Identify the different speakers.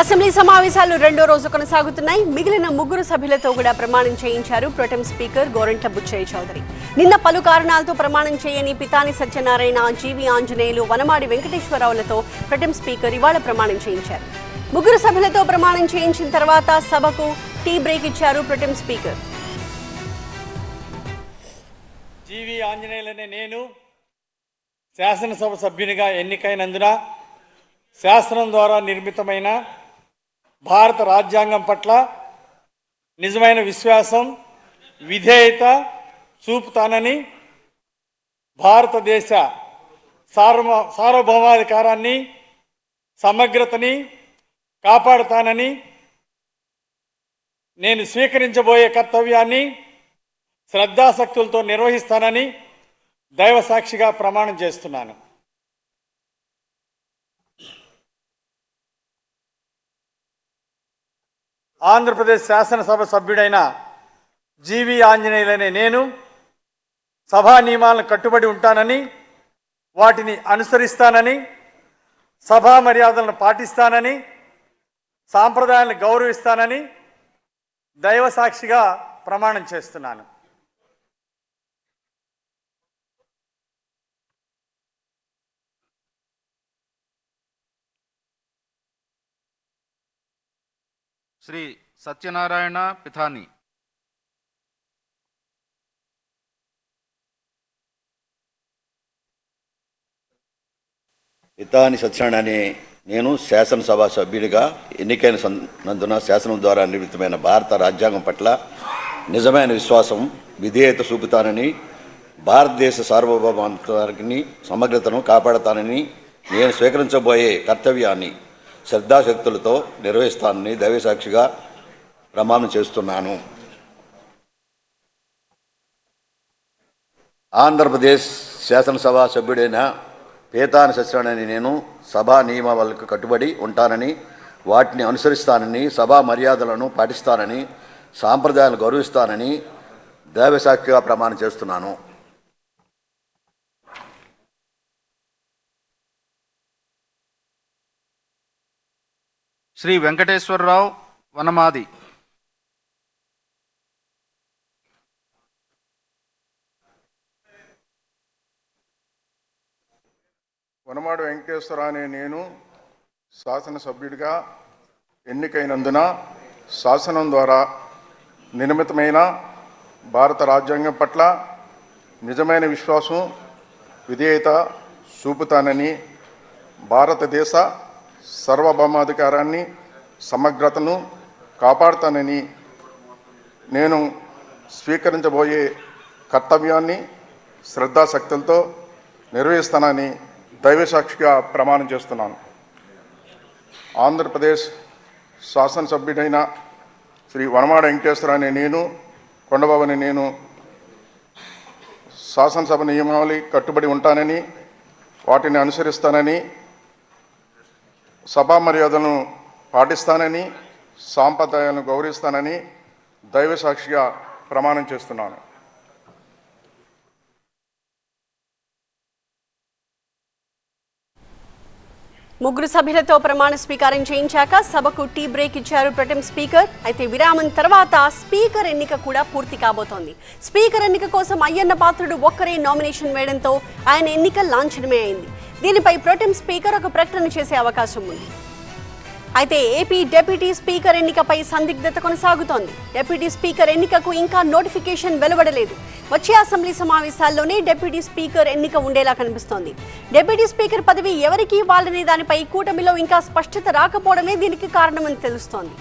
Speaker 1: Assembly సమావేశాలు రెండో రోజు కొనసాగుతున్నాయి. మిగిలిన ముగ్గురు సభ్యులతో కూడా ప్రమాణం చేయించారు ప్రొటెం స్పీకర్ గోరంట్ల బుచ్చయ్య చౌదరి. నిన్న పలు కారణాలతో ప్రమాణం చేయని పితాని సత్యనారాయణ జీవి ఆంజనేయులు వనమాడి వెంకటేశ్వరరావులతో ప్రొటెం స్పీకర్ ఇవాళ ప్రమాణం చేయించారు. ముగ్గురు సభ్యులతో ప్రమాణం చేయించిన తర్వాత సభకు టీ బ్రేక్ ఇచ్చారు ప్రొటెం స్పీకర్.
Speaker 2: జీవి ఆంజనేయులనే నేను. శాసనసభ సభ్యునిగా ఎన్నికైనందున శాసనం ద్వారా నిర్మితమైన భారత రాజ్యాంగం పట్ల నిజమైన విశ్వాసం విధేయత చూపుతానని భారతదేశ సార్వ సార్వభౌమాధికారాన్ని సమగ్రతని కాపాడుతానని నేను స్వీకరించబోయే కర్తవ్యాన్ని శ్రద్ధాశక్తులతో నిర్వహిస్తానని దైవ సాక్షిగా ప్రమాణం చేస్తున్నాను. ఆంధ్రప్రదేశ్ శాసనసభ సభ్యుడైన జీవి ఆంజనేయులనే నేను సభా నియమాలను కట్టుబడి ఉంటానని వాటిని అనుసరిస్తానని సభా మర్యాదలను పాటిస్తానని సాంప్రదాయాలను గౌరవిస్తానని దైవ సాక్షిగా ప్రమాణం చేస్తున్నాను.
Speaker 3: శ్రీ సత్యనారాయణ పిథాని.
Speaker 4: పితాని సత్యనారాయణ అనే నేను శాసనసభ సభ్యుడిగా ఎన్నికైన నందున శాసనం ద్వారా నిర్మితమైన భారత రాజ్యాంగం పట్ల నిజమైన విశ్వాసం విధేయత చూపుతానని భారతదేశ సార్వభౌమానికి సమగ్రతను కాపాడతానని నేను స్వీకరించబోయే కర్తవ్యాన్ని శ్రద్ధాశక్తులతో నిర్వహిస్తానని దైవసాక్షిగా ప్రమాణం చేస్తున్నాను. ఆంధ్రప్రదేశ్ శాసనసభ సభ్యుడైన పేతాన సత్యనారాయణ నేను సభా నియమావళికి కట్టుబడి ఉంటానని వాటిని అనుసరిస్తానని సభా మర్యాదలను పాటిస్తానని సాంప్రదాయాలను గౌరవిస్తానని దైవసాక్షిగా ప్రమాణం చేస్తున్నాను.
Speaker 3: శ్రీ వెంకటేశ్వరరావు వనమాది.
Speaker 5: వనమాడు వెంకటేశ్వర అనే నేను శాసనసభ్యుడిగా ఎన్నికైనందున శాసనం ద్వారా నిర్మితమైన భారత రాజ్యాంగం పట్ల నిజమైన విశ్వాసం విధేయత చూపుతానని భారతదేశ సార్వభౌమాధికారాన్ని సమగ్రతను కాపాడుతానని నేను స్వీకరించబోయే కర్తవ్యాన్ని శ్రద్ధాశక్తులతో నిర్వహిస్తానని దైవసాక్షిగా ప్రమాణం చేస్తున్నాను. ఆంధ్రప్రదేశ్ శాసనసభ్యుడైన శ్రీ వనమాడ వెంకటేశ్వర అనే నేను కొండబాబుని నేను శాసనసభ నియమావళి కట్టుబడి ఉంటానని వాటిని అనుసరిస్తానని సభా మర్యాదలను పాటిస్తానని సాంప్రదాయాలను గౌరవిస్తానని దైవసాక్షిగా ప్రమాణం చేస్తున్నాను.
Speaker 1: ముగ్గురు సభ్యులతో ప్రమాణ స్వీకారం చేయించాక సభకు టీ బ్రేక్ ఇచ్చారు ప్రొటెం స్పీకర్. అయితే విరామం తర్వాత స్పీకర్ ఎన్నిక కూడా పూర్తి కాబోతోంది. స్పీకర్ ఎన్నిక కోసం అయ్యన్న పాత్రుడు ఒక్కరే నామినేషన్ వేయడంతో ఆయన ఎన్నిక లాంఛనమే అయింది. దీనిపై ప్రొటెం స్పీకర్ ఒక ప్రకటన చేసే అవకాశం ఉంది. అయితే ఏపీ డెప్యూటీ స్పీకర్ ఎన్నికపై సందిగ్ధత కొనసాగుతోంది. డెప్యూటీ స్పీకర్ ఎన్నికకు ఇంకా నోటిఫికేషన్ వెలువడలేదు. వచ్చే అసెంబ్లీ సమావేశాల్లోనే డెప్యూటీ స్పీకర్ ఎన్నిక ఉండేలా కనిపిస్తోంది. డెప్యూటీ స్పీకర్ పదవి ఎవరికి ఇవ్వాలనే దానిపై కూటమిలో ఇంకా స్పష్టత రాకపోవడమే దీనికి కారణమని తెలుస్తోంది.